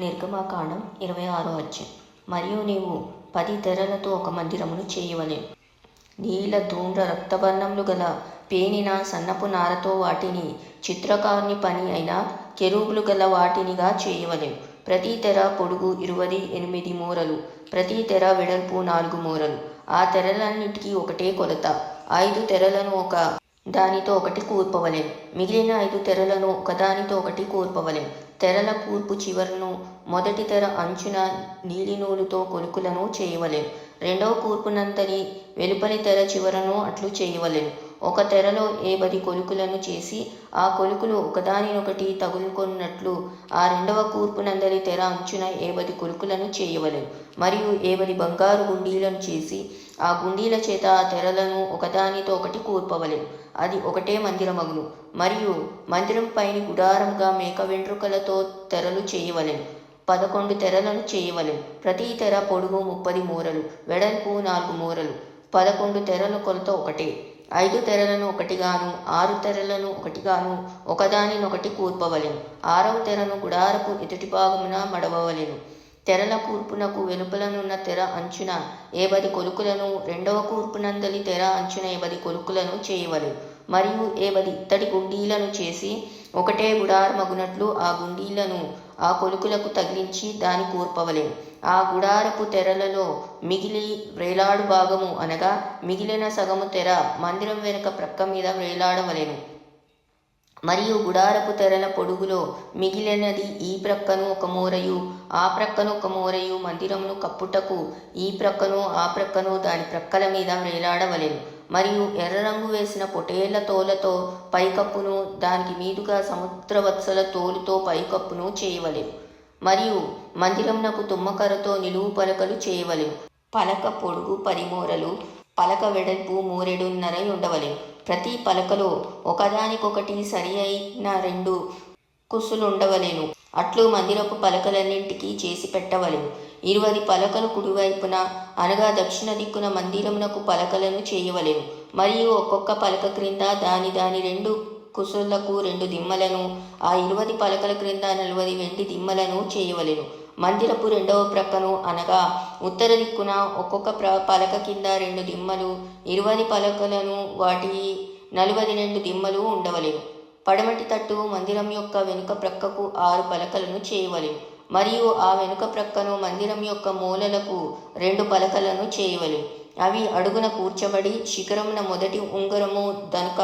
నిర్గమాకాండం ఇరవై ఆరో అధ్యాయం. మరియు నీవు పది తెరలతో ఒక మందిరమును చేయవలెను నీల ధూమ్ర రక్తవర్ణములు గల పేనిన సన్నపు నారతో వాటిని చిత్రకారుని పని అయిన కెరూబులు గల వాటినిగా చేయవలేవు ప్రతి తెర పొడుగు ఇరవై ఎనిమిది మూరలు ప్రతి తెర వెడల్పు నాలుగు మూరలు. ఆ తెరలన్నిటికీ ఒకటే కొలత. ఐదు తెరలను ఒక దానితో ఒకటి కూర్పవలేం. మిగిలిన ఐదు తెరలను ఒకదానితో ఒకటి కూర్పవలేం. తెరల కూర్పు చివరను మొదటి తెర అంచున నీలినూలుతో కొలుకులను చేయవలేం. రెండవ కూర్పునంతని వెలుపలి తెర చివరను అట్లు చేయవలేం. ఒక తెరలో ఏ పది కొలుకులను చేసి ఆ కొలుకులు ఒకదానినొకటి తగులుకున్నట్లు ఆ రెండవ కూర్పునందరి తెర అంచున ఏ పది కొలుకులను చేయవలెను. మరియు ఏబడి బంగారు గుండీలను చేసి ఆ గుండీల చేత ఆ తెరలను ఒకదానితో ఒకటి కూర్పవలెను. అది ఒకటే మందిరమగును. మరియు మందిరం పైన గుడారంగా మేక వెంట్రుకలతో తెరలు చేయవలెను. పదకొండు తెరలను చేయవలెను. ప్రతి తెర పొడుగు ముప్పది మూరలు వెడల్పు నాలుగు మూరలు. పదకొండు తెరల కొలత ఒకటే. ఐదు తెరలను ఒకటిగాను ఆరు తెరలను ఒకటిగాను ఒకదానినొకటి కూర్పవలెను. ఆరవ తెరను గుడారపు ఎదుటి భాగమున మడవవలెను. తెరల కూర్పునకు వెలుపలనున్న తెర అంచున ఏబది కొలుకులను రెండవ కూర్పునందలి తెర అంచున ఏబది కొలుకులను చేయవలెను. మరియు ఏబది ఇత్తడి గుండీలను చేసి ఒకటే గుడారమగునట్లు ఆ గుండీలను ఆ కొలుకులకు తగిలించి దాని కూర్పవలే. ఆ గుడారపు తెరలలో మిగిలి వేలాడు భాగము అనగా మిగిలిన సగము తెర మందిరం వెనుక ప్రక్క మీద వేలాడవలెను మరియు గుడారపు తెరల పొడుగులో మిగిలినది ఈ ప్రక్కను ఒక మూరయు ఆ ప్రక్కను ఒక మూరయు మందిరమును కప్పుటకు ఈ ప్రక్కను ఆ ప్రక్కను దాని ప్రక్కల మీద వ్రేలాడవలెను. మరియు ఎర్ర రంగు వేసిన పొటేళ్ళ తోలతో పైకప్పును దానికి మీదుగా సముద్రవత్సల తోలుతో పైకప్పును చేయవలెను. మరియు మందిరంనకు తుమ్మకరతో నిలువు పలకలు చేయవలెను. పలక పొడుగు పరిమూరలు పలక వెడల్పు మూరెడున్నర ఉండవలెను. ప్రతి పలకలో ఒకదానికొకటి సరి అయిన రెండు కుసులుండవలేను. అట్లు మందిరపు పలకలన్నింటికి చేసి పెట్టవలెను ఇరువది పలకలు కుడివైపున అనగా దక్షిణ దిక్కున మందిరమునకు పలకలను చేయవలెను. మరియు ఒక్కొక్క పలక క్రింద దాని దాని రెండు కుసులకు రెండు దిమ్మలను ఆ ఇరువది పలకల క్రింద నలువది వెండి దిమ్మలను చేయవలెను. మందిరపు రెండవ ప్రక్కను అనగా ఉత్తర దిక్కున ఒక్కొక్క ప్ర పలక కింద రెండు దిమ్మలు ఇరువది పలకలను వాటి నలువది రెండు దిమ్మలు ఉండవలెను. పడమటి తట్టు మందిరం యొక్క వెనుక ప్రక్కకు ఆరు పలకలను చేయవలెను. మరియు ఆ వెనుక ప్రక్కను మందిరం యొక్క మూలలకు రెండు పలకలను చేయవలెను అవి అడుగున కూర్చబడి శిఖరమున మొదటి ఉంగరము దనుక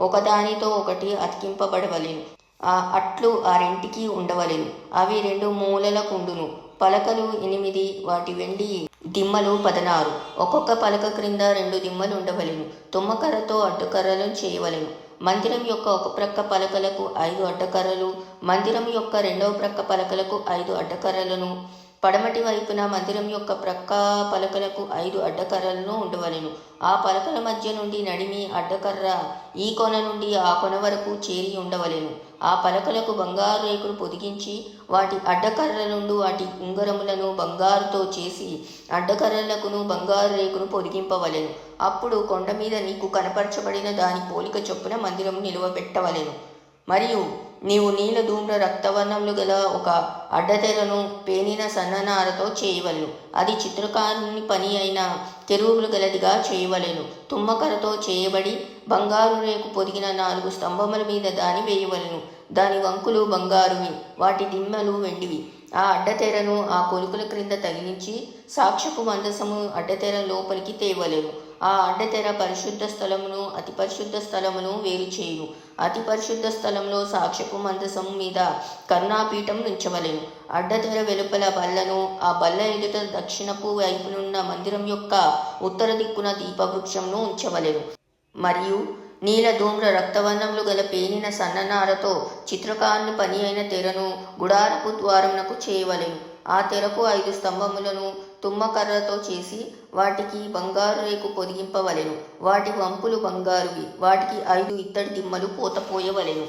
ఒకదానితో ఒకటి అతికింపబడవలెను ఆ అట్లు ఆ రెంటికి ఉండవలెను అవి రెండు మూలలకుండును పలకలు ఎనిమిది వాటి వెండి దిమ్మలు పదనారు. ఒక్కొక్క పలక క్రింద రెండు దిమ్మలు ఉండవలెను. తుమ్మకర్రతో అడ్డుకర్రలను చేయవలెను. మందిరం యొక్క ఒక ప్రక్క పలకలకు ఐదు అడ్డకర్రలు మందిరం యొక్క రెండవ ప్రక్క పలకలకు ఐదు అడ్డకర్రలను. పడమటి వైపున మందిరం యొక్క ప్రక్క పలకలకు ఐదు అడ్డకర్రలను ఉండవలెను. ఆ పలకల మధ్య నుండి నడిమి అడ్డకర్ర ఈ కొన నుండి ఆ కొన వరకు చేరి ఉండవలెను. ఆ పలకలకు బంగారు రేకులు పొదిగించి వాటి అడ్డకర్ర నుండి వాటి ఉంగరములను బంగారుతో చేసి అడ్డకర్రలకును బంగారు రేకును పొదిగింపవలెను. అప్పుడు కొండ మీద నీకు కనపరచబడిన దాని పోలిక చొప్పున మందిరం నిలువబెట్టవలెను. మరియు నీవు నీల ధూమ్ర రక్తవర్ణములు గల ఒక అడ్డతెరను పేనిన సన్ననారతో చేయవలెను. అది చిత్రకారుని పని అయిన తెరువులు గలదిగా చేయవలెను. తుమ్మకరతో చేయబడి బంగారు రేకు పొదిగిన నాలుగు స్తంభముల మీద దాని వేయవలెను. దాని వంకులు బంగారువి వాటి దిమ్మలు వెండివి. ఆ అడ్డతెరను ఆ కొలుకుల క్రింద తగిలించి సాక్షపు మందసము అడ్డతెర లోపలికి తేవలేను. ఆ అడ్డతెర పరిశుద్ధ స్థలమును అతి పరిశుద్ధ స్థలమును వేరు చేయు అతి పరిశుద్ధ స్థలంలో సాక్ష్యపు మందసం మీద కరుణాపీఠం నుంచవలేను అడ్డతెర వెలుపల బల్లను ఆ బల్ల ఎదుట దక్షిణపు వైపునున్న మందిరం యొక్క ఉత్తర దిక్కున దీపవృక్షంను ఉంచవలేను మరియు నీల ధూమ్ర రక్తవర్ణములు గల పేనిన సన్ననారతో చిత్రకారుని పని అయిన తెరను గుడారపు ద్వారమునకు చేయవలెను. ఆ తెరకు ఐదు స్తంభములను తుమ్మకర్రతో చేసి వాటికి బంగారు రేకు పొదిగింపవలెను. వాటి వంపులు బంగారువి. వాటికి ఐదు ఇత్తడి దిమ్మలు పోతపోయవలెను.